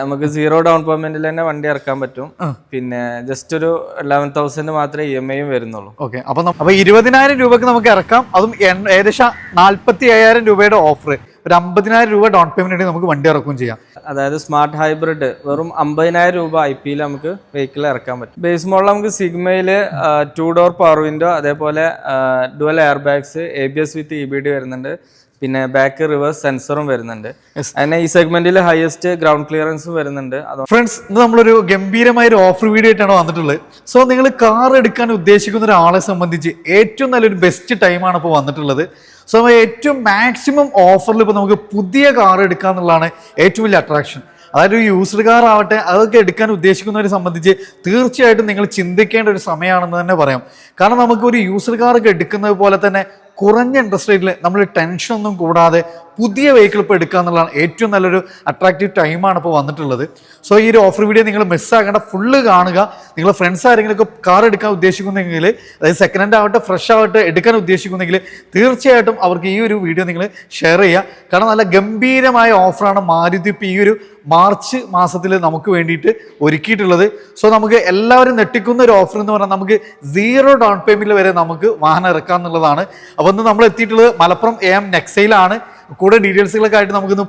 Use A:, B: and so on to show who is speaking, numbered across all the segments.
A: നമുക്ക് zero down പേയ്മെന്റിൽ തന്നെ വണ്ടി ഇറക്കാൻ പറ്റും. പിന്നെ ജസ്റ്റ് ഒരു ലെവൻ തൗസൻഡ് മാത്രമേ ഇ എം ഐയും വരുന്നുള്ളൂ.
B: ഓക്കെ അപ്പൊ അപ്പൊ ഇരുപതിനായിരം രൂപക്ക് നമുക്ക് ഇറക്കാം. അതും ഏകദേശം നാല്പത്തി അയ്യായിരം രൂപയുടെ ഓഫർ ഒരു അമ്പതിനായിരം രൂപ ഡൗൺ പേയ്മെന്റ് നമുക്ക് വണ്ടി ഇറക്കുകയും ചെയ്യാം.
A: അതായത് സ്മാർട്ട് ഹൈബ്രിഡ് വെറും അമ്പതിനായിരം രൂപ ഐ പിയിൽ നമുക്ക് വെഹിക്കിൾ ഇറക്കാൻ പറ്റും. ബേസ് മോഡൽ നമുക്ക് സിഗ്മയിൽ ടു ഡോർ പവർ വിൻഡോ അതേപോലെ dual air bags A B S with E B D വരുന്നുണ്ട്. പിന്നെ ബാക്ക് റിവേഴ്സ് സെൻസറും വരുന്നുണ്ട്. അതിന് ഈ സെഗ്മെന്റിൽ ഹയസ്റ്റ് ഗ്രൗണ്ട് ക്ലിയറൻസും വരുന്നുണ്ട്. അത്
B: ഫ്രണ്ട്സ് ഇന്ന് നമ്മളൊരു ഗംഭീരമായ ഒരു ഓഫർ വീഡിയോ ആയിട്ടാണ് വന്നിട്ടുള്ളത്. സോ നിങ്ങൾ കാർ എടുക്കാൻ ഉദ്ദേശിക്കുന്ന ഒരാളെ സംബന്ധിച്ച് ഏറ്റവും നല്ലൊരു ബെസ്റ്റ് ടൈമാണ് ഇപ്പോൾ വന്നിട്ടുള്ളത്. സോ ഏറ്റവും മാക്സിമം ഓഫറിൽ ഇപ്പോൾ നമുക്ക് പുതിയ കാർ എടുക്കുക എന്നുള്ളതാണ് ഏറ്റവും വലിയ അട്രാക്ഷൻ അതായത് ഒരു യൂസ്ഡ് കാർ ആവട്ടെ അതൊക്കെ എടുക്കാൻ ഉദ്ദേശിക്കുന്നവരെ സംബന്ധിച്ച് തീർച്ചയായിട്ടും നിങ്ങൾ ചിന്തിക്കേണ്ട ഒരു സമയമാണെന്ന് തന്നെ പറയാം. കാരണം നമുക്ക് ഒരു യൂസ്ഡ് കാർ ഒക്കെ എടുക്കുന്നത് പോലെ തന്നെ കുറഞ്ഞ ഇൻട്രസ്റ്റ് റേറ്റിൽ നമ്മൾ ടെൻഷൻ ഒന്നും കൂടാതെ പുതിയ വെഹിക്കിൾ ഇപ്പോൾ എടുക്കുക എന്നുള്ളതാണ് ഏറ്റവും നല്ലൊരു അട്രാക്റ്റീവ് ടൈമാണ് ഇപ്പോൾ വന്നിട്ടുള്ളത്. സോ ഈ ഒരു ഓഫർ വീഡിയോ നിങ്ങൾ മിസ്സാക്കേണ്ട ഫുള്ള് കാണുക. നിങ്ങൾ ഫ്രണ്ട്സ് ആരെങ്കിലുമൊക്കെ കാർ എടുക്കാൻ ഉദ്ദേശിക്കുന്നെങ്കിൽ അതായത് സെക്കൻഡ് ഹാൻഡ് ആവട്ടെ ഫ്രഷ് ആവട്ടെ എടുക്കാൻ ഉദ്ദേശിക്കുന്നെങ്കിൽ തീർച്ചയായിട്ടും അവർക്ക് ഈ ഒരു വീഡിയോ നിങ്ങൾ ഷെയർ ചെയ്യുക. കാരണം നല്ല ഗംഭീരമായ ഓഫറാണ് മാരുതി ഇപ്പോൾ ഈ ഒരു മാർച്ച് മാസത്തിൽ നമുക്ക് വേണ്ടിയിട്ട് ഒരുക്കിയിട്ടുള്ളത്. സോ നമുക്ക് എല്ലാവരും നെട്ടിക്കുന്ന ഒരു ഓഫർ എന്ന് പറഞ്ഞാൽ നമുക്ക് സീറോ ഡൗൺ പേയ്മെന്റിൽ വരെ നമുക്ക് വാഹനം ഇറക്കാം എന്നുള്ളതാണ് അപ്പോൾ ഇന്ന് നമ്മൾ എത്തിയിട്ടുള്ളത് മലപ്പുറം എ എം നെക്സൈലാണ് കൂടെ ഡീറ്റെയിൽസുകളൊക്കെ ആയിട്ട് നമുക്ക് ഇന്ന്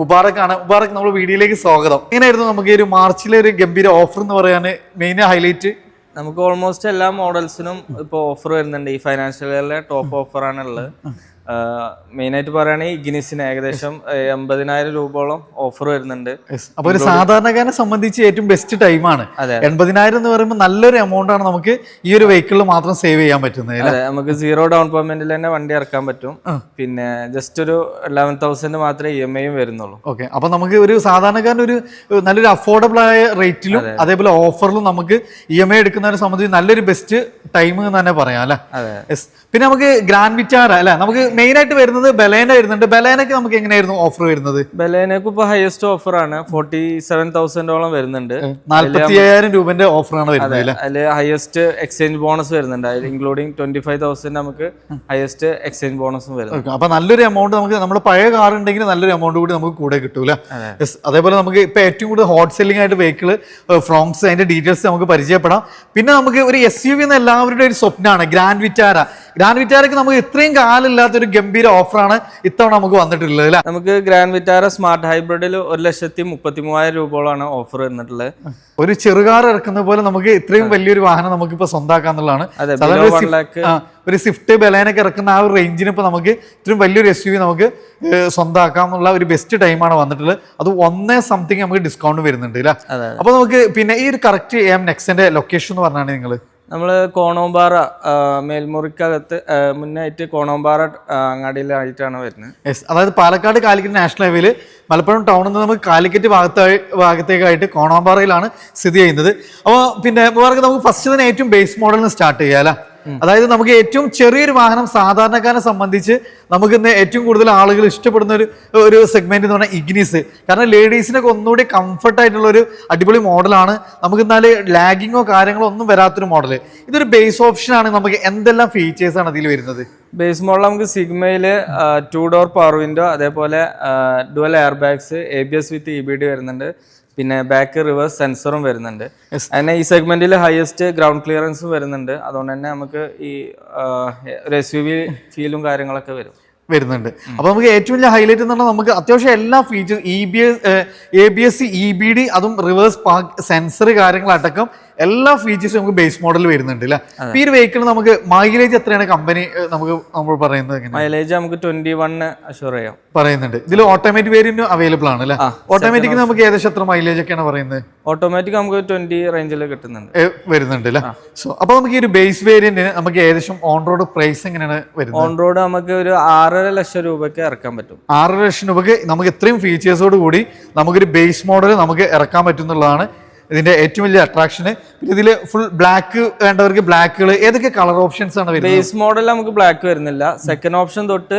B: മുബാറക് ആണ് മുബാറക് നമ്മൾ വീഡിയോയിലേക്ക് സ്വാഗതം. എങ്ങനെയായിരുന്നു നമുക്ക് ഒരു മാർച്ചിലെ ഒരു ഗംഭീര ഓഫർ എന്ന് പറയാൻ മെയിൻ ഹൈലൈറ്റ്
A: നമുക്ക് ഓൾമോസ്റ്റ് എല്ലാ മോഡൽസിനും ഇപ്പോൾ ഓഫർ വരുന്നുണ്ട്. ഈ ഫൈനാൻഷ്യൽ ഇയറിലെ ടോപ്പ് ഓഫറാണ് ഉള്ളത് മെയിൻ ആയിട്ട് പറയുകയാണെങ്കിൽ ഗിനിസിന് ഏകദേശം എൺപതിനായിരം രൂപയോളം ഓഫർ വരുന്നുണ്ട്.
B: അപ്പൊ ഒരു സാധാരണക്കാരനെ സംബന്ധിച്ച് ഏറ്റവും ബെസ്റ്റ് ടൈമാണ്. എൺപതിനായിരം എന്ന് പറയുമ്പോൾ നല്ലൊരു എമൗണ്ട് ആണ് നമുക്ക് ഈ ഒരു വെഹിക്കിളിൽ മാത്രം സേവ് ചെയ്യാൻ പറ്റുന്നത്
A: നമുക്ക് സീറോ ഡൗൺ പേയ്മെന്റിൽ തന്നെ വണ്ടി ഇറക്കാൻ പറ്റും. പിന്നെ ജസ്റ്റ് ഒരു ലെവൻ തൗസൻഡ് മാത്രമേ ഇ എം ഐയും വരുന്നുള്ളൂ.
B: ഓക്കെ അപ്പൊ നമുക്ക് ഒരു സാധാരണക്കാരൻ ഒരു ഒരു നല്ലൊരു അഫോർഡബിൾ ആയ റേറ്റിലും അതേപോലെ ഓഫറിലും നമുക്ക് ഇ എം ഐ എടുക്കുന്നതിനെ സംബന്ധിച്ച് നല്ലൊരു ബെസ്റ്റ് ടൈം എന്ന് തന്നെ പറയാം അല്ലെ? പിന്നെ നമുക്ക് ഗ്രാൻഡ് വിറ്റാറ അല്ലെ? നമുക്ക് മെയിൻ ആയിട്ട് വരുന്നത് ബലേന വരുന്നുണ്ട്. ബലേനക്ക് നമുക്ക് എങ്ങനെയായിരുന്നു ഓഫർ വരുന്നത്?
A: ബലേനക്ക് ഇപ്പൊ ഹയസ്റ്റ് ഓഫർ ആണ്. ഫോർട്ടി സെവൻ തൗസൻഡോളം വരുന്നുണ്ട്.
B: നാല്പത്തി അയ്യായിരം രൂപന്റെ ഓഫർ ആണ്
A: അതിൽ ഹയസ്റ്റ് എക്സ്ചേഞ്ച് ബോണസ് വരുന്നുണ്ട്. അതിൽ ഇൻക്ലൂഡിങ് ട്വന്റി ഫൈവ് തൗസൻഡ് നമുക്ക് ഹയസ്റ്റ് എക്സ്ചേഞ്ച് ബോണസും വരുന്നുണ്ട്.
B: അപ്പൊ നല്ലൊരു എമൗണ്ട് നമുക്ക് നമ്മുടെ പഴയ കാർ ഉണ്ടെങ്കിൽ നല്ലൊരു എമൗണ്ട് കൂടി നമുക്ക് കൂടെ കിട്ടൂല. അതേപോലെ നമുക്ക് ഇപ്പൊ ഏറ്റവും കൂടുതൽ ഹോട്ട് സെല്ലിംഗ് ആയിട്ട് വെഹിക്കിൾ ഫ്രോംസ് അതിന്റെ ഡീറ്റെയിൽസ് നമുക്ക് പരിചയപ്പെടാം. പിന്നെ നമുക്ക് ഒരു എസ് യു വി എന്ന എല്ലാവരുടെ ഒരു സ്വപ്നമാണ് ഗ്രാൻഡ് വിറ്റാര ഗ്രാൻഡ് വിറ്റാരയ്ക്ക് നമുക്ക് ഇത്രയും കാലമില്ലാത്ത ഒരു ഗംഭീര ഓഫറാണ് ഇത്തവണ നമുക്ക് വന്നിട്ടുള്ളത് അല്ലെ?
A: നമുക്ക് ഗ്രാൻഡ് വിറ്റാര സ്മാർട്ട് ഹൈബ്രിഡിൽ ഒരു ലക്ഷത്തി മുപ്പത്തി മൂവായിരം രൂപയോളാണ് ഓഫർ വന്നിട്ടുള്ളത്.
B: ഒരു ചെറുകാർ ഇറക്കുന്ന പോലെ നമുക്ക് ഇത്രയും വലിയൊരു വാഹനം നമുക്ക് ഇപ്പൊ
A: സ്വന്തമാക്കാന്നുള്ളതാണ്
B: ഒരു സ്വിഫ്റ്റ്- ബലേനൊക്കെ ഇറക്കുന്ന ആ ഒരു റേഞ്ചിന് ഇപ്പൊ നമുക്ക് ഇത്രയും വലിയൊരു എസ് യു വി നമുക്ക് സ്വന്തമാക്കാന്നുള്ള ഒരു ബെസ്റ്റ് ടൈമാണ് വന്നിട്ടുള്ളത്. അത് ഒന്നേ സംതിങ് നമുക്ക് ഡിസ്കൗണ്ട് വരുന്നുണ്ട് അല്ലേ
A: അപ്പോൾ
B: അപ്പൊ നമുക്ക് പിന്നെ ഈ ഒരു കറക്റ്റ് എം നെക്സിന്റെ ലൊക്കേഷൻ എന്ന് പറഞ്ഞാണ് നിങ്ങൾ
A: നമ്മൾ കോണോമ്പാറ മേൽമുറിക്കകത്ത് മുന്നായിട്ട് കോണോമ്പാറ അങ്ങാടിയിലായിട്ടാണ് വരുന്നത്.
B: യെസ് അതായത് പാലക്കാട് കാലിക്കറ്റ് നാഷണൽ ഹൈവേയിൽ മലപ്പുറം ടൗണിൽ നിന്ന് നമുക്ക് കാലിക്കറ്റ് ഭാഗത്തായി ഭാഗത്തേക്കായിട്ട് കോണോമ്പാറയിലാണ് സ്ഥിതി ചെയ്യുന്നത്. അപ്പോൾ പിന്നെ വേറെ നമുക്ക് ഫസ്റ്റ് തന്നെ ഏറ്റവും ബേസ് മോഡലിന് സ്റ്റാർട്ട് ചെയ്യാം അല്ലേ? അതായത് നമുക്ക് ഏറ്റവും ചെറിയൊരു വാഹനം സാധാരണക്കാരനെ സംബന്ധിച്ച് നമുക്ക് ഇന്ന് ഏറ്റവും കൂടുതൽ ആളുകൾ ഇഷ്ടപ്പെടുന്ന ഒരു ഒരു സെഗ്മെന്റ് എന്ന് പറഞ്ഞാൽ ഇഗ്നിസ് കാരണം ലേഡീസിനൊക്കെ ഒന്നുകൂടി കംഫർട്ട് ആയിട്ടുള്ള ഒരു അടിപൊളി മോഡലാണ്. നമുക്ക് എന്നാൽ ലാഗിങ്ങോ കാര്യങ്ങളോ ഒന്നും വരാത്തൊരു മോഡൽ ഇതൊരു ബേസ് ഓപ്ഷൻ ആണ് നമുക്ക് എന്തെല്ലാം ഫീച്ചേഴ്സ് ആണ് അതിൽ വരുന്നത്?
A: ബേസ് മോഡൽ നമുക്ക് സിഗ്മയിൽ ടു ഡോർ പവർ വിൻഡോ അതേപോലെ dual air bags A B S with E B D വരുന്നുണ്ട്. പിന്നെ ബാക്ക് റിവേഴ്സ് സെൻസറും വരുന്നുണ്ട്. അങ്ങനെ ഈ സെഗ്മെന്റിൽ ഹയസ്റ്റ് ഗ്രൗണ്ട് ക്ലിയറൻസും വരുന്നുണ്ട്. അതുകൊണ്ട് തന്നെ നമുക്ക് ഈ ഒരു എസ് യു വി ഫീലും കാര്യങ്ങളൊക്കെ വരും.
B: വരുന്നുണ്ട്. അപ്പൊ നമുക്ക് ഏറ്റവും വലിയ ഹൈലൈറ്റ് എന്ന് പറഞ്ഞാൽ നമുക്ക് അത്യാവശ്യം എല്ലാ features E B S A B S C E B D അതും റിവേഴ്സ് പാർക്ക് സെൻസർ കാര്യങ്ങളടക്കം എല്ലാ ഫീച്ചേഴ്സും നമുക്ക് ബേസ് മോഡൽ വരുന്നുണ്ട് അല്ലേ ഈ ഒരു വെഹിക്കിൾ നമുക്ക് മൈലേജ് എത്രയാണ് കമ്പനി നമുക്ക് നമ്മൾ പറയുന്നത്
A: മൈലേജ് നമുക്ക് ട്വന്റി വൺ അഷുർ ചെയ്യാം.
B: പറയുന്നുണ്ട്. ഇതിൽ ഓട്ടോമാറ്റിക് വേരിയന്റ് അവൈലബിൾ ആണ് അല്ലേ ഓട്ടോമാറ്റിക് നമുക്ക് ഏകദേശം എത്ര മൈലേജ് ഒക്കെയാണ് പറയുന്നത്?
A: ഓട്ടോമാറ്റിക് നമുക്ക് ട്വന്റി റേഞ്ചിൽ കിട്ടുന്നുണ്ട്.
B: വരുന്നുണ്ട് അല്ലേ സോ അപ്പൊ നമുക്ക് ഈ ഒരു ബേസ് വേരിയന്റിന് നമുക്ക് ഏകദേശം ഓൺ റോഡ് പ്രൈസ് എങ്ങനെയാണ് വരുന്നത്?
A: ഓൺ റോഡ് നമുക്ക് ഒരു ആറര ലക്ഷം രൂപയ്ക്ക് ഇറക്കാൻ പറ്റും.
B: ആറര ലക്ഷം രൂപയ്ക്ക് നമുക്ക് ഇത്രയും ഫീച്ചേഴ്സോട് കൂടി നമുക്കൊരു ബേസ് മോഡൽ നമുക്ക് ഇറക്കാൻ പറ്റുന്നുള്ളതാണ് ഇതിന്റെ ഏറ്റവും വലിയ അട്രാക്ഷന് പിന്നെ ഇതിൽ ഫുൾ ബ്ലാക്ക് വേണ്ടവർക്ക് ബ്ലാക്കുകൾ ഏതൊക്കെ കളർ ഓപ്ഷൻസ് ആണ് വരുന്നത്?
A: ബേസ് മോഡൽ നമുക്ക് ബ്ലാക്ക് വരുന്നില്ല. സെക്കൻഡ് ഓപ്ഷൻ തൊട്ട്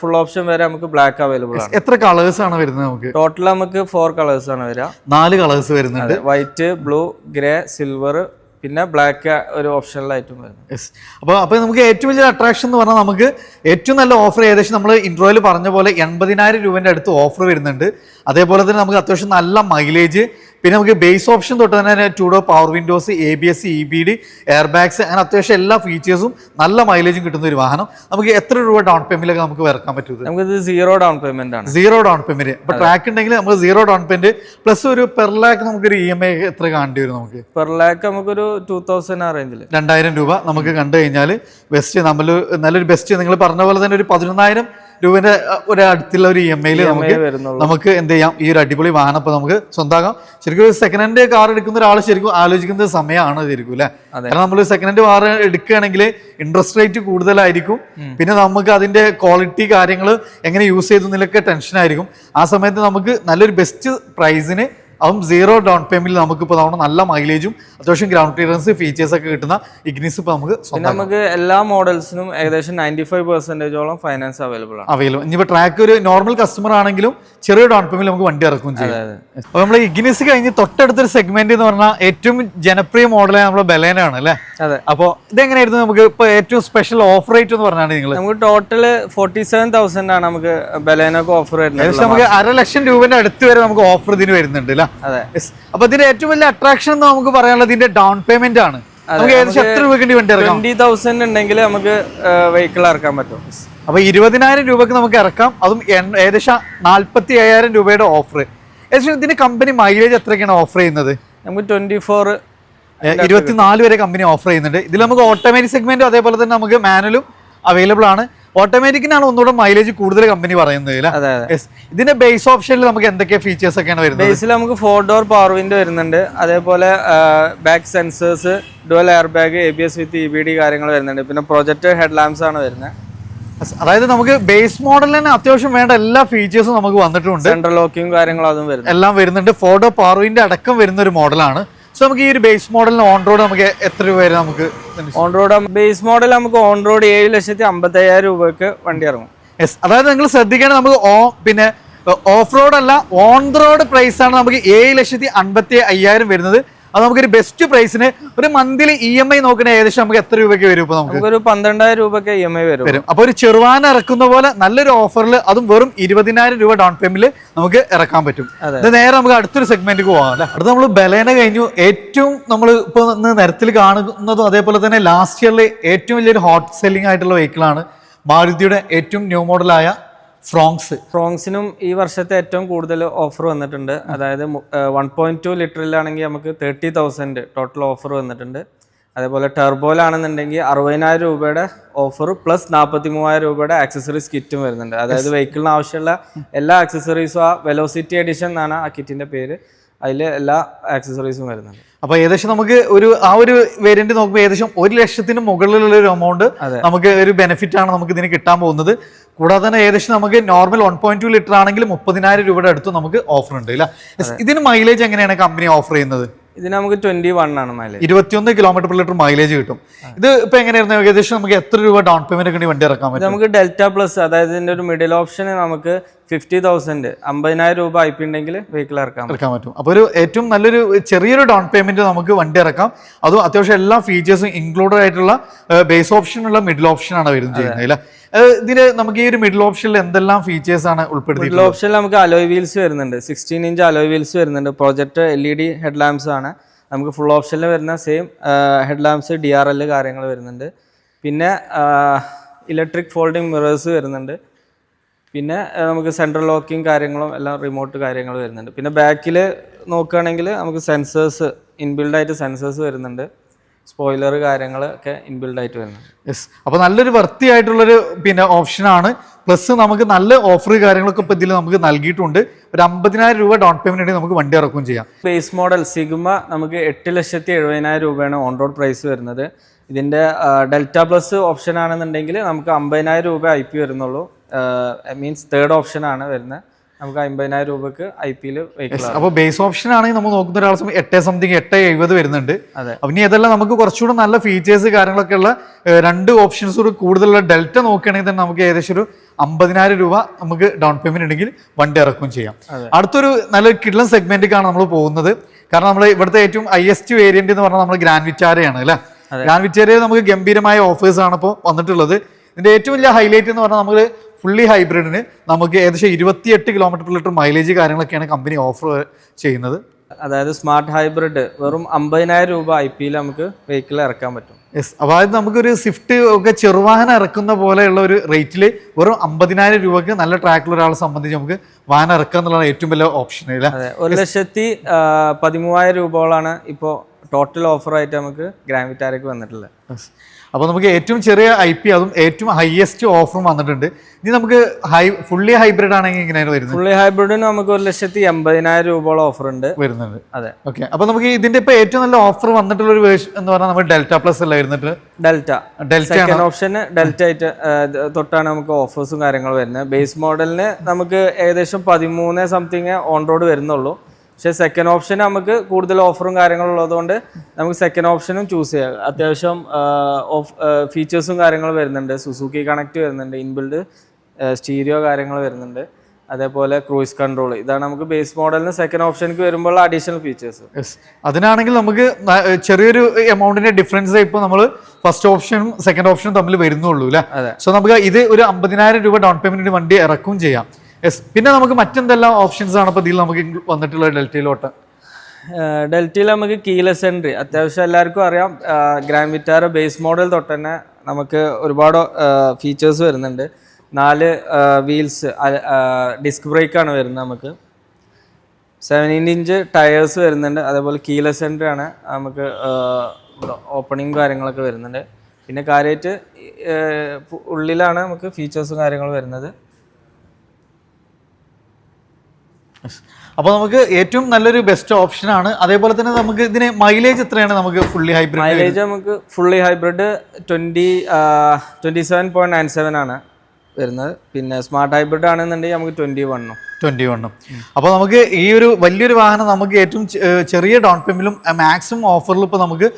A: ഫുൾ ഓപ്ഷൻ വരെ നമുക്ക് ബ്ലാക്ക് അവൈലബിൾ ആണ്.
B: എത്ര കളേഴ്സ് ആണ് വരുന്നത് നമുക്ക്?
A: ടോട്ടൽ നമുക്ക് ഫോർ കളേഴ്സ് ആണ് വരിക.
B: നാല് കളേഴ്സ് വരുന്നുണ്ട്.
A: വൈറ്റ് ബ്ലൂ ഗ്രേ സിൽവർ പിന്നെ ബ്ലാക്ക് ഒരു ഓപ്ഷനിലായിട്ടും
B: വരുന്നത് അപ്പോൾ അപ്പോൾ നമുക്ക് ഏറ്റവും വലിയ അട്രാക്ഷൻ എന്ന് പറഞ്ഞാൽ നമുക്ക് ഏറ്റവും നല്ല ഓഫർ ഏകദേശം നമ്മൾ ഇൻട്രോയിൽ പറഞ്ഞ പോലെ എൺപതിനായിരം രൂപേന്റെ അടുത്ത് ഓഫർ വരുന്നുണ്ട്. അതേപോലെ തന്നെ നമുക്ക് അത്യാവശ്യം നല്ല മൈലേജ് പിന്നെ നമുക്ക് ബേസ് ഓപ്ഷൻ തൊട്ട് തന്നെ two door power windows A B S E B D air bags അങ്ങനെ അത്യാവശ്യം എല്ലാ ഫീച്ചേഴ്സും നല്ല മൈലേജും കിട്ടുന്ന ഒരു വാഹനം. നമുക്ക് എത്ര രൂപ ഡൗൺ പേയ്മെന്റിലൊക്കെ നമുക്ക് ഇറക്കാൻ പറ്റും
A: നമുക്ക് സീറോ ഡൗൺ പേയ്മെന്റ് ആണ്.
B: സീറോ ഡൗൺ പേയ്മെന്റ് അപ്പൊ ട്രാക്ക് ഉണ്ടെങ്കിൽ നമുക്ക് സീറോ ഡൗൺ പേയ്മെന്റ് പ്ലസ് ഒരു പെർ ലാക്ക് നമുക്കൊരു ഇ എം ഐ എത്ര കാണേണ്ടി വരും നമുക്ക്?
A: പെർ ലാക്ക് നമുക്കൊരു ടൂ തൗസൻഡ് ആ റേഞ്ചിൽ
B: രണ്ടായിരം രൂപ നമുക്ക് കണ്ടു കഴിഞ്ഞാൽ ബെസ്റ്റ് നമ്മൾ നല്ലൊരു ബെസ്റ്റ് നിങ്ങൾ പറഞ്ഞ പോലെ തന്നെ ഒരു പതിനൊന്നായിരം രൂപന്റെ ഒരു അടുത്തുള്ള ഒരു ഇ എം ഐയിൽ നമുക്ക് നമുക്ക് എന്ത് ചെയ്യാം? ഈ ഒരു അടിപൊളി വാഹനം ഇപ്പൊ നമുക്ക് സ്വന്തമാക്കാം. ശരിക്കും ഒരു സെക്കൻഡ് ഹാൻഡ് കാർ എടുക്കുന്ന ഒരാൾ ശരിക്കും ആലോചിക്കുന്ന സമയമാണ് ശരിക്കും അല്ലെ? കാരണം നമ്മൾ സെക്കൻഡ് ഹാൻഡ് കാർ എടുക്കുകയാണെങ്കിൽ ഇൻട്രസ്റ്റ് റേറ്റ് കൂടുതലായിരിക്കും. പിന്നെ നമുക്ക് അതിന്റെ ക്വാളിറ്റി കാര്യങ്ങൾ എങ്ങനെ യൂസ് ചെയ്തെന്നതിലൊക്കെ ടെൻഷൻ ആയിരിക്കും. ആ സമയത്ത് നമുക്ക് നല്ലൊരു ബെസ്റ്റ് പ്രൈസിന് അതും സീറോ ഡൗൺ പേയ്മെന്റിൽ നമുക്ക് ഇപ്പോൾ നമ്മുടെ നല്ല മൈലേജും അത്യാവശ്യം ഗ്രൗണ്ട് ക്ലിയറൻസ് ഫീച്ചേഴ്സ് ഒക്കെ കിട്ടുന്ന ഇഗ്നിസ് ഇപ്പോൾ നമുക്ക്
A: പിന്നെ നമുക്ക് എല്ലാ മോഡൽസിനും ഏകദേശം നയന്റി ഫൈവ് പെർസെന്റേജോളം ഫൈനാൻസ് അവൈലബിൾ ആണ്.
B: അവൈലബിൾ ഇനിയിപ്പോൾ ട്രാക്ക് ഒരു നോർമൽ കസ്റ്റമർ ആണെങ്കിലും ചെറിയ ഡൗൺ പേയ്മെന്റ് നമുക്ക് വണ്ടി ഇറക്കും ചെയ്യും. അപ്പോൾ നമ്മൾ ഇഗ്നിസ് കഴിഞ്ഞ് തൊട്ടടുത്തൊരു സെഗ്മെന്റ് എന്ന് പറഞ്ഞാൽ ഏറ്റവും ജനപ്രിയ മോഡലായ നമ്മുടെ ബലേനാണ് അല്ലേ?
A: അതെ.
B: അപ്പോൾ ഇതെങ്ങനെയായിരുന്നു നമുക്ക് ഇപ്പോൾ ഏറ്റവും സ്പെഷ്യൽ ഓഫർ റേറ്റ് എന്ന് പറഞ്ഞാണ് നിങ്ങൾ
A: നമുക്ക് ടോട്ടൽ ഫോർട്ടി സെവൻ തൗസൻഡ് ആണ് നമുക്ക് ബലേനൊക്കെ ഓഫർ വരുന്നത്
B: നമുക്ക് അര ലക്ഷം രൂപേന്റെ അടുത്ത് വരെ നമുക്ക് ഓഫർ ഇതിന് വരുന്നുണ്ട് അല്ലേ. അപ്പൊ ഇതിന്റെ ഏറ്റവും വലിയ അട്രാക്ഷൻ എന്ന് നമുക്ക് പറയാനുള്ളത് ഇതിന്റെ ഡൗൺ പേയ്മെന്റ് ആണ്. നമുക്ക് ഏകദേശം എത്ര രൂപയ്ക്ക് വണ്ടി ഇറക്കാം?
A: ട്വന്റി തൗസൻഡ് ഉണ്ടെങ്കിൽ നമുക്ക് വെഹിക്കിൾ ഇറക്കാൻ പറ്റും.
B: അപ്പൊ ഇരുപതിനായിരം രൂപക്ക് നമുക്ക് ഇറക്കാം. അതും ഏകദേശം നാല്പത്തി അയ്യായിരം രൂപയുടെ ഓഫർ ഏകദേശം ഇതിന്റെ കമ്പനി മൈലേജ് എത്രയൊക്കെയാണ് ഓഫർ ചെയ്യുന്നത്?
A: നമുക്ക് ട്വന്റി ഫോർ
B: ഇരുപത്തിനാല് വരെ കമ്പനി ഓഫർ ചെയ്യുന്നുണ്ട്. ഇതിൽ നമുക്ക് ഓട്ടോമാറ്റിക് സെഗ്മെന്റും അതേപോലെ തന്നെ നമുക്ക് മാനുവലും അവൈലബിൾ ആണ്. ഓട്ടോമാറ്റിക്കിനാണ് ഒന്നുകൂടെ മൈലേജ് കൂടുതൽ കമ്പനി പറയുന്നത് ഇതിന്റെ ബേസ് ഓപ്ഷനിൽ നമുക്ക് എന്തൊക്കെ ഫീച്ചേഴ്സ് ഒക്കെയാണ് വരുന്നത്?
A: ബേസിൽ നമുക്ക് ഫോർ ഡോർ പവർ വിൻഡോ വരുന്നുണ്ട്. അതേപോലെ back sensors dual air bag A B S with E B D കാര്യങ്ങൾ വരുന്നുണ്ട്. പിന്നെ പ്രൊജക്ട് ഹെഡ് ലാംപ്സ് ആണ് വരുന്നത്.
B: അതായത് നമുക്ക് ബേസ് മോഡലിൽ തന്നെ അത്യാവശ്യം വേണ്ട എല്ലാ ഫീച്ചേഴ്സും നമുക്ക് വന്നിട്ടുണ്ട്.
A: സെൻട്രൽ ലോക്കിംഗ് കാര്യങ്ങളും അതും വരുന്നു
B: എല്ലാം വരുന്നുണ്ട്. ഫോർഡോ പാർവിന്റെ അടക്കം വരുന്ന ഒരു മോഡലാണ് സോ നമുക്ക് ഈ ഒരു ബേസ് മോഡലിന് ഓൺ റോഡ് നമുക്ക് എത്ര രൂപ വരെ നമുക്ക്
A: ഓൺ റോഡ് ബേസ് മോഡൽ നമുക്ക് ഓൺ റോഡ് ഏഴ് ലക്ഷത്തി അമ്പത്തയ്യായിരം രൂപക്ക് വണ്ടി ഇറങ്ങും.
B: യെസ് അതായത് നിങ്ങൾ ശ്രദ്ധിക്കണം നമുക്ക് ഓ പിന്നെ ഓഫ് റോഡ് അല്ല ഓൺ റോഡ് പ്രൈസ് ആണ് നമുക്ക് ഏഴ് ലക്ഷത്തി അൻപത്തി അയ്യായിരം വരുന്നത്. അത് നമുക്കൊരു ബെസ്റ്റ് പ്രൈസിന് ഒരു മന്ത്ലി ഇ എം ഐ നോക്കണ ഏകദേശം നമുക്ക് എത്ര രൂപയ്ക്ക് വരും ഇപ്പൊ നമുക്ക്?
A: ഒരു പന്ത്രണ്ടായിരം രൂപയ്ക്ക് ഇ എം ഐ വരും.
B: വരും. അപ്പൊ ഒരു ചെറുവാന ഇറക്കുന്ന പോലെ നല്ലൊരു ഓഫറിൽ അതും വെറും ഇരുപതിനായിരം രൂപ ഡൗൺ പേയ്മെന്റ് നമുക്ക് ഇറക്കാൻ പറ്റും.
A: അതെ.
B: ഇത് നേരെ നമുക്ക് അടുത്തൊരു സെഗ്മെന്റ് പോകാം അല്ലെ? അടുത്ത് നമ്മൾ ബലേന കഴിഞ്ഞു. ഏറ്റവും നമ്മൾ ഇപ്പൊ ഇന്ന് നിരത്തിൽ കാണുന്നതും അതേപോലെ തന്നെ ലാസ്റ്റ് ഇയറിലെ ഏറ്റവും വലിയൊരു ഹോട്ട് സെല്ലിംഗ് ആയിട്ടുള്ള വെഹിക്കിളാണ് മാരുതിയുടെ ഏറ്റവും ന്യൂ മോഡലായ ഫ്രോങ്സ്.
A: ഫ്രോങ്സിനും ഈ വർഷത്തെ ഏറ്റവും കൂടുതൽ ഓഫർ വന്നിട്ടുണ്ട്. അതായത് വൺ പോയിന്റ് ടു ലിറ്ററിലാണെങ്കിൽ നമുക്ക് തേർട്ടി തൗസൻഡ് ടോട്ടൽ ഓഫർ വന്നിട്ടുണ്ട്. അതേപോലെ ടെർബോയിലാണെന്നുണ്ടെങ്കിൽ അറുപതിനായിരം രൂപയുടെ ഓഫർ പ്ലസ് നാൽപ്പത്തി മൂവായിരം രൂപയുടെ ആക്സസറീസ് കിറ്റും വരുന്നുണ്ട്. അതായത് വെഹിക്കിളിന് ആവശ്യമുള്ള എല്ലാ ആക്സസറീസും ആ വെലോസിറ്റി എഡിഷൻ എന്നാണ് ആ കിറ്റിന്റെ പേര്. അതിൽ എല്ലാ ആക്സസറീസും വരുന്നുണ്ട്.
B: അപ്പൊ ഏകദേശം നമുക്ക് ഒരു ആ ഒരു വേരിയന്റ് നോക്കുമ്പോൾ ഏകദേശം ഒരു ലക്ഷത്തിന് മുകളിലുള്ള ഒരു എമൗണ്ട് നമുക്ക് ഒരു ബെനിഫിറ്റ് ആണ് നമുക്ക് ഇതിന് കിട്ടാൻ പോകുന്നത്. കൂടാതെ തന്നെ ഏകദേശം നമുക്ക് normal one point two litre ആണെങ്കിൽ മുപ്പതിനായിരം രൂപയുടെ അടുത്ത് നമുക്ക് ഓഫർ ഉണ്ട് ഇല്ല? ഇതിന് മൈലേജ് എങ്ങനെയാണ് കമ്പനി ഓഫർ ചെയ്യുന്നത്?
A: ഇതിന് നമുക്ക് ട്വന്റി വൺ ആണ് മൈലേജ്
B: ഇരുപത്തിയൊന്ന് കിലോമീറ്റർ പെർ ലിറ്റർ മൈലേജ് കിട്ടും. ഇത് ഇപ്പൊ എങ്ങനെയായിരുന്നു? ഏകദേശം നമുക്ക് എത്ര രൂപ ഡൗൺ പേയ്മെന്റ് വേണ്ടി വണ്ടി ഇറക്കാൻ പറ്റും?
A: നമുക്ക് ഡെൽറ്റ പ്ലസ് അതായത് ഇതിന്റെ ഒരു മിഡിൽ ഓപ്ഷന് നമുക്ക് ഫിഫ്റ്റി തൗസൻഡ്. അമ്പതിനായിരം രൂപ ഐ പി ഉണ്ടെങ്കിൽ വെഹിക്കിൾ ഇറക്കാം
B: ഇറക്കാൻ പറ്റും. അപ്പോൾ ഒരു ഏറ്റവും നല്ലൊരു ചെറിയൊരു ഡൗൺ പേയ്മെന്റ് നമുക്ക് വണ്ടി ഇറക്കാം. അതും അത്യാവശ്യം എല്ലാ ഫീച്ചേഴ്സും ഇൻക്ലൂഡഡ് ആയിട്ടുള്ള ബേസ് ഓപ്ഷനുള്ള മിഡിൽ ഓപ്ഷൻ ആണ് വരുന്നത് ചെയ്യുന്നത് അല്ലേ? ഇതിൽ ഇതിന് നമുക്ക് ഈ ഒരു മിഡിൽ ഓപ്ഷനിൽ എന്തെല്ലാം ഫീച്ചേഴ്സ് ആണ്
A: ഉൾപ്പെടുത്തി
B: മിഡിൽ
A: ഓപ്ഷനിൽ നമുക്ക് അലോയ് വീൽസ് വരുന്നുണ്ട്. സിക്സ്റ്റീൻ ഇഞ്ച് അലോയ് വീൽസ് വരുന്നുണ്ട്. Project L E D head lamps ആണ്. നമുക്ക് ഫുൾ ഓപ്ഷനിൽ വരുന്ന same head lamps D R L കാര്യങ്ങൾ വരുന്നുണ്ട്. പിന്നെ ഇലക്ട്രിക് ഫോൾഡിംഗ് മിറേഴ്സ് വരുന്നുണ്ട്. പിന്നെ നമുക്ക് സെൻട്രൽ ലോക്കിങ് കാര്യങ്ങളും എല്ലാം റിമോട്ട് കാര്യങ്ങൾ വരുന്നുണ്ട്. പിന്നെ ബാക്കിൽ നോക്കുകയാണെങ്കിൽ നമുക്ക് സെൻസേഴ്സ് ഇൻബിൽഡായിട്ട് സെൻസേഴ്സ് വരുന്നുണ്ട്. സ്പോയിലർ കാര്യങ്ങൾ ഒക്കെ ഇൻബിൽഡ് ആയിട്ട് വരുന്നുണ്ട്.
B: യെസ് അപ്പോൾ നല്ലൊരു വൃത്തിയായിട്ടുള്ളൊരു പിന്നെ ഓപ്ഷനാണ് പ്ലസ് നമുക്ക് നല്ല ഓഫർ കാര്യങ്ങളൊക്കെ ഇപ്പോൾ ഇതിൽ നമുക്ക് നൽകിയിട്ടുണ്ട്. ഒരു അമ്പതിനായിരം രൂപ ഡൗൺ പേയ്മെന്റ് ആയിട്ട് നമുക്ക് വണ്ടി ഇറക്കുകയും ചെയ്യാം.
A: ബേസ് മോഡൽ സിഗ്മ നമുക്ക് എട്ട് ലക്ഷത്തി എഴുപതിനായിരം രൂപയാണ് ഓൺ റോഡ് പ്രൈസ് വരുന്നത്. ഇതിന്റെ ഡെൽറ്റ പ്ലസ് ഓപ്ഷൻ ആണെന്നുണ്ടെങ്കിൽ നമുക്ക് അമ്പതിനായിരം രൂപ ഐ പി വരുന്നുള്ളൂ. മീൻസ് തേർഡ് ഓപ്ഷൻ ആണ് വരുന്നത്. നമുക്ക് അമ്പതിനായിരം രൂപക്ക് ഐ പിയിൽ വെഹിക്കിൾ
B: അപ്പോൾ ബേസ് ഓപ്ഷൻ ആണെങ്കിൽ നമ്മൾ നോക്കുന്ന ഒരാൾ സമയം എട്ട് സംതിങ് എട്ട് എഴുപത് വരുന്നുണ്ട്.
A: അതെ.
B: ഇനി ഇതെല്ലാം നമുക്ക് കുറച്ചുകൂടെ നല്ല ഫീച്ചേഴ്സ് കാര്യങ്ങളൊക്കെ ഉള്ള രണ്ട് ഓപ്ഷൻസ് കൂടി കൂടുതലുള്ള ഡെൽറ്റ നോക്കുകയാണെങ്കിൽ തന്നെ നമുക്ക് ഏകദേശം ഒരു അമ്പതിനായിരം രൂപ നമുക്ക് ഡൗൺ പേയ്മെന്റ് ഉണ്ടെങ്കിൽ വണ്ടി ഇറക്കുകയും ചെയ്യാം. അടുത്തൊരു നല്ല കിഡ്ലൻ സെഗ്മെന്റിക്കാണ് നമ്മൾ പോകുന്നത്. കാരണം നമ്മൾ ഇവിടുത്തെ ഏറ്റവും ഹയസ്റ്റ് വേരിയന്റ് എന്ന് പറഞ്ഞാൽ നമ്മൾ ഗ്രാൻഡ് വിറ്റാരയാണ് അല്ലേ? ഗ്രാൻഡ് വിറ്റാരയിൽ നമുക്ക് ഗംഭീരമായ ഓഫേഴ്സ് ആണ് ഇപ്പോൾ വന്നിട്ടുള്ളത്. ഇതിന്റെ ഏറ്റവും വലിയ ഹൈലൈറ്റ് എന്ന് പറഞ്ഞാൽ നമുക്ക് ഫുള്ളി ഹൈബ്രിഡിന് നമുക്ക് ഏകദേശം ഇരുപത്തിയെട്ട് കിലോമീറ്റർ പെർ ലിറ്റർ മൈലേജ് കാര്യങ്ങളൊക്കെയാണ് കമ്പനി ഓഫർ ചെയ്യുന്നത്.
A: അതായത് സ്മാർട്ട് ഹൈബ്രിഡ് വെറും അമ്പതിനായിരം രൂപ ഐ പിയിൽ നമുക്ക് വെഹിക്കിൾ ഇറക്കാൻ പറ്റും.
B: യെസ് അതായത് നമുക്കൊരു സ്വിഫ്റ്റ് ഒക്കെ ചെറുവാഹനം ഇറക്കുന്ന പോലെയുള്ള ഒരു റേറ്റിൽ വെറും അമ്പതിനായിരം രൂപക്ക് നല്ല ട്രാക്കിൽ ഒരാളെ സംബന്ധിച്ച് നമുക്ക് വാഹനം ഇറക്കുക എന്നുള്ളതാണ് ഏറ്റവും വലിയ ഓപ്ഷൻ
A: ഒരു ലക്ഷത്തി പതിമൂവായിരം രൂപകളാണ് ഇപ്പോൾ ടോട്ടൽ ഓഫറായിട്ട് നമുക്ക് ഗ്രാൻഡ് വിറ്റാരയ്ക്ക് വന്നിട്ടുള്ളത്.
B: അപ്പോൾ നമുക്ക് ഏറ്റവും ചെറിയ ഐ പി അതും ഏറ്റവും ഹയസ്റ്റ് ഓഫറും വന്നിട്ടുണ്ട്. ഇനി നമുക്ക് ഹൈ ഫുള്ളി ഹൈബ്രിഡ് ആണെങ്കിൽ ഇങ്ങനെയാണ് വരുന്നത്?
A: ഫുള്ളി ഹൈബ്രിഡിന് നമുക്ക് ഒരു ലക്ഷത്തി എൺപതിനായിരം രൂപയോളം ഓഫർ ഉണ്ട്.
B: വരുന്നുണ്ട്.
A: അതെ.
B: ഓക്കെ അപ്പോൾ നമുക്ക് ഇതിന്റെ ഇപ്പോൾ ഏറ്റവും നല്ല ഓഫർ വന്നിട്ടുള്ള ഒരു വേർഷൻ എന്ന് പറഞ്ഞാൽ നമ്മൾ ഡെൽറ്റ പ്ലസ് അല്ല വരുന്നിട്ട്
A: ഡെൽറ്റ
B: ഡെൽറ്റ
A: സെക്കൻഡ് ഓപ്ഷന് ഡെൽറ്റ ആയിട്ട് തൊട്ടാണ് നമുക്ക് ഓഫേഴ്സും കാര്യങ്ങളും വരുന്നത്. ബേസ് മോഡലിന് നമുക്ക് ഏകദേശം പതിമൂന്ന് സംതിങ് ഓൺ റോഡ് വരുന്നുള്ളൂ. പക്ഷേ സെക്കൻഡ് ഓപ്ഷൻ നമുക്ക് കൂടുതൽ ഓഫറും കാര്യങ്ങളും ഉള്ളതുകൊണ്ട് നമുക്ക് സെക്കൻഡ് ഓപ്ഷനും ചൂസ് ചെയ്യാം. അത്യാവശ്യം ഓഫ് ഫീച്ചേഴ്സും കാര്യങ്ങളും വരുന്നുണ്ട്. സുസുക്കി കണക്റ്റ് വരുന്നുണ്ട് ഇൻബിൽഡ് സ്റ്റീരിയോ കാര്യങ്ങൾ വരുന്നുണ്ട്. അതേപോലെ ക്രൂയിസ് കൺട്രോൾ ഇതാണ് നമുക്ക് ബേസ് മോഡലിന് സെക്കൻഡ് ഓപ്ഷനിക്ക് വരുമ്പോൾ അഡീഷണൽ ഫീച്ചേഴ്സ്
B: അതിനാണെങ്കിൽ നമുക്ക് ചെറിയൊരു എമൗണ്ടിന്റെ ഡിഫറൻസ് ഇപ്പോൾ നമ്മൾ ഫസ്റ്റ് ഓപ്ഷനും സെക്കൻഡ് ഓപ്ഷനും തമ്മിൽ വരുന്നുള്ളൂ അല്ലേ സോ നമുക്ക് ഇത് ഒരു അമ്പതിനായിരം രൂപ ഡൗൺ പേയ്മെന്റിന് വണ്ടി ഇറക്കും ചെയ്യാം. യെസ് പിന്നെ നമുക്ക് മറ്റെന്തെല്ലാം ഓപ്ഷൻസ് ആണ് ഇപ്പോൾ ഇതിൽ നമുക്ക് വന്നിട്ടുള്ള ഡെൽറ്റയിലോട്ട്?
A: ഡെൽറ്റയിൽ നമുക്ക് കീലെസ് എൻട്രി അത്യാവശ്യം എല്ലാവർക്കും അറിയാം. ഗ്രാൻഡ് വിറ്റാര ബേസ് മോഡൽ തൊട്ട് തന്നെ നമുക്ക് ഒരുപാട് ഫീച്ചേഴ്സ് വരുന്നുണ്ട്. നാല് വീൽസ് ഡിസ്ക് ബ്രേക്കാണ് വരുന്നത് നമുക്ക്. സെവന്റീൻ ഇഞ്ച് ടയേഴ്സ് വരുന്നുണ്ട്. അതേപോലെ കീലെസ് എൻട്രി ആണ് നമുക്ക് ഓപ്പണിങ് കാര്യങ്ങളൊക്കെ വരുന്നുണ്ട്. പിന്നെ കാര്യമായിട്ട് ഉള്ളിലാണ് നമുക്ക് ഫീച്ചേഴ്സും കാര്യങ്ങളും വരുന്നത്.
B: അപ്പോൾ നമുക്ക് ഏറ്റവും നല്ലൊരു ബെസ്റ്റ് ഓപ്ഷൻ ആണ്. അതേപോലെ തന്നെ നമുക്ക് ഇതിന് മൈലേജ് എത്രയാണ് നമുക്ക് ഫുള്ളി ഹൈബ്രിഡ്
A: മൈലേജ് നമുക്ക് fully hybrid twenty twenty seven point nine seven ആണ്. വരുന്നത്. പിന്നെ സ്മാർട്ട് ഹൈബ്രിഡ് ആണെന്നുണ്ടെങ്കിൽ നമുക്ക് ട്വന്റി വണ്ണും
B: ട്വന്റി വണ്ണും അപ്പോൾ നമുക്ക് ഈ ഒരു വലിയൊരു വാഹനം നമുക്ക് ഏറ്റവും ചെറിയ ഡൗൺ പേയ്മെന്റിലും മാക്സിമം ഓഫറിൽ ഇപ്പോൾ നമുക്ക്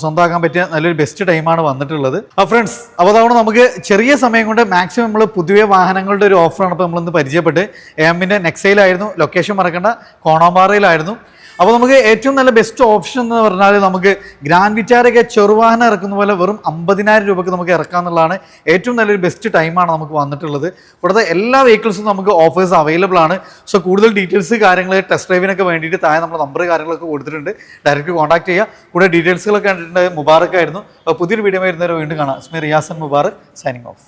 B: സ്വന്തമാക്കാൻ പറ്റിയ നല്ലൊരു ബെസ്റ്റ് ടൈമാണ് വന്നിട്ടുള്ളത്. അപ്പോൾ ഫ്രണ്ട്സ് അപ്പോൾ അതാണ് നമുക്ക് ചെറിയ സമയം കൊണ്ട് മാക്സിമം നമ്മൾ പുതിയ വാഹനങ്ങളുടെ ഒരു ഓഫറാണ് ഇപ്പോൾ നമ്മളിന്ന് പരിചയപ്പെട്ട് എമ്മിന്റെ നെക്സയിലായിരുന്നു ലൊക്കേഷൻ മറക്കേണ്ട. കോണാമ്പാറയിലായിരുന്നു അപ്പോൾ നമുക്ക് ഏറ്റവും നല്ല ബെസ്റ്റ് ഓപ്ഷൻ എന്ന് പറഞ്ഞാൽ നമുക്ക് ഗ്രാൻഡ് വിറ്റാരൊക്കെ ചെറുവാഹനം ഇറക്കുന്ന പോലെ വെറും അമ്പതിനായിരം രൂപയ്ക്ക് നമുക്ക് ഇറക്കാന്നുള്ളതാണ് ഏറ്റവും നല്ലൊരു ബെസ്റ്റ് ടൈമാണ് നമുക്ക് വന്നിട്ടുള്ളത്. ഇവിടുത്തെ എല്ലാ വെഹിക്കിൾസും നമുക്ക് ഓഫേഴ്സ് അവൈലബിൾ ആണ്. സോ കൂടുതൽ ഡീറ്റെയിൽസ് കാര്യങ്ങൾ ടെസ്റ്റ് ഡ്രൈവിനൊക്കെ വേണ്ടിയിട്ട് താഴെ നമ്മുടെ നമ്പർ കാര്യങ്ങളൊക്കെ കൊടുത്തിട്ടുണ്ട്. ഡയറക്റ്റ് കോൺടാക്ട് ചെയ്യുക കൂടെ ഡീറ്റെയിൽസുകളൊക്കെ കണ്ടിട്ടുണ്ട്. മുബാറക്കായിരുന്നു പുതിയൊരു വീഡിയോ വരുന്നവരെ വീണ്ടും കാണാം. സ്മി റിയാസൻ മുബാറക് സൈനിങ് ഓഫ്